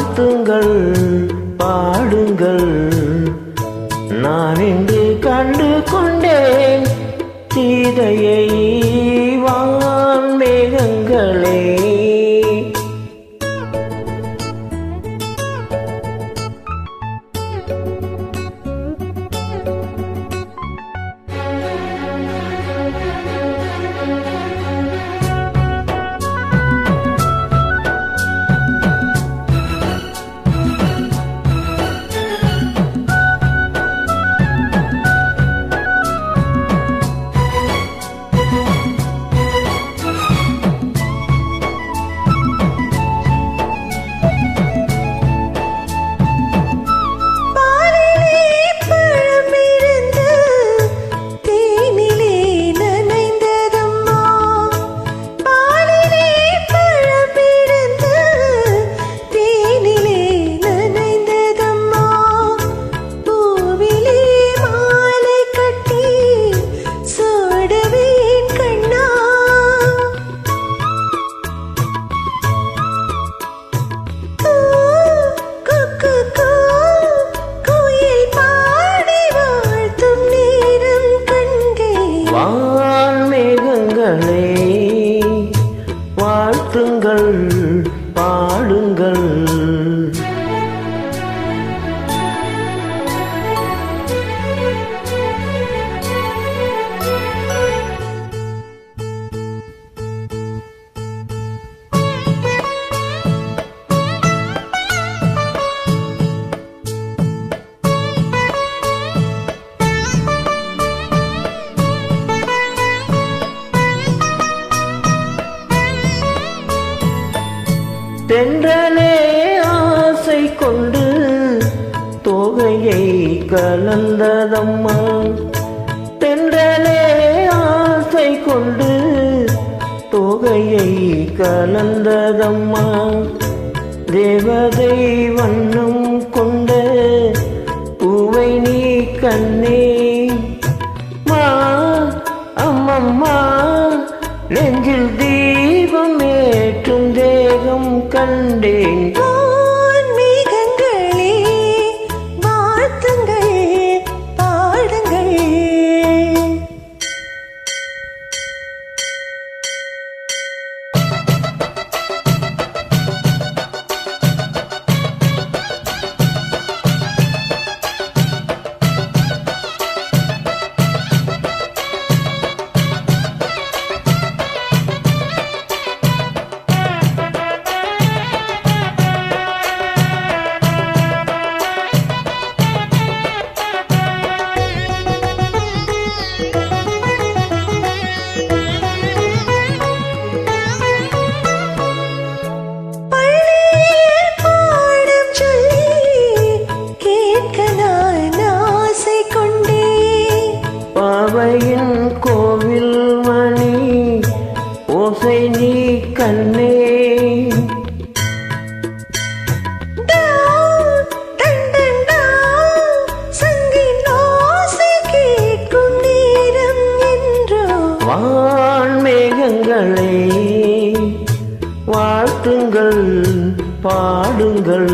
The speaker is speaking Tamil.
வாழ்த்துங்கள் பாடுங்கள். நான் இன்று கண்டு கொண்டேன் சீதையை தென்றலே ஆசை கொண்டு தோகையை கலந்ததம்மா. தென்றலே ஆசை கொண்டு தோகையை கலந்ததம்மா. தேவதை வண்ணம் கொண்ட பூவை நீ கண்ணே. மா அம்மம்மா நெஞ்சில் தீபம் ஓசை நீ கண்ணே. டாவ், டன், டன், டாவ், சங்கின் ஓசை கேட்கும் நேரம் என்றோ. வான் மேகங்களே வாழ்த்துங்கள் பாடுங்கள்.